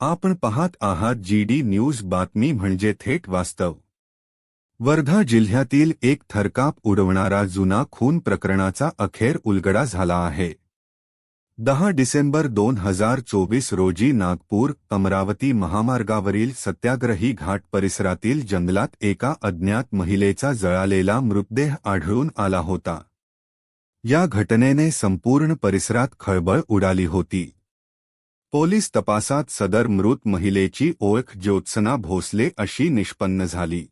आपण पाहत आहात जी डी न्यूज बातमी म्हणजे थेट वास्तव. वर्धा जिल्ह्यातील एक थरकाप उडवणारा जुना खून प्रकरणाचा अखेर उलगडा झाला आहे. दहा डिसेंबर दोन हजार चोवीस रोजी नागपूर अमरावती महामार्गावरील सत्याग्रही घाट परिसरातील जंगलात एका अज्ञात महिलेचा जळालेला मृतदेह आढळून आला होता. या घटनेने संपूर्ण परिसरात खळबळ उडाली होती. पोलीस तपासात सदर मृत महिलेची ओळख ज्योत्सना भोसले अशी निष्पन्न झाली.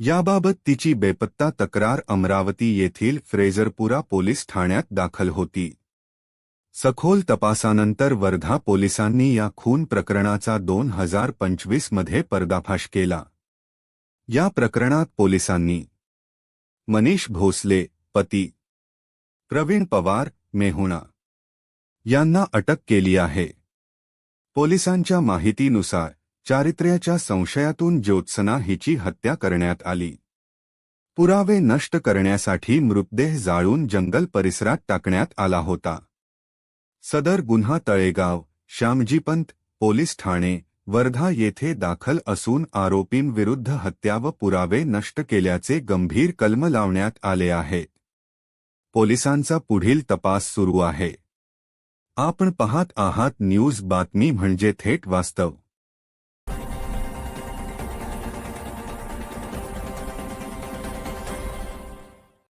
याबाबत तिची बेपत्ता तक्रार अमरावती येथील फ्रेझरपुरा पोलीस ठाण्यात दाखल होती. सखोल तपासानंतर वर्धा पोलिसांनी या खून प्रकरणाचा दोन हजार पंचवीसमध्ये पर्दाफाश केला. या प्रकरणात पोलिसांनी मनीष भोसले पती प्रवीण पवार मेहुणा यांना अटक केली आहे. पोलिसांच्या माहितीनुसार चारित्र्याच्या संशयातून ज्योत्सना हिची हत्या करण्यात आली. पुरावे नष्ट करण्यासाठी मृतदेह जाळून जंगल परिसरात टाकण्यात आला होता. सदर गुन्हा तळेगाव श्यामजीपंत पोलीस ठाणे वर्धा येथे दाखल असून आरोपींविरुद्ध हत्या व पुरावे नष्ट केल्याचे गंभीर कलम लावण्यात आले आहेत. पोलिसांचा पुढील तपास सुरू आहे. आपण पाहत आहात न्यूज बातमी म्हणजे थेट वास्तव.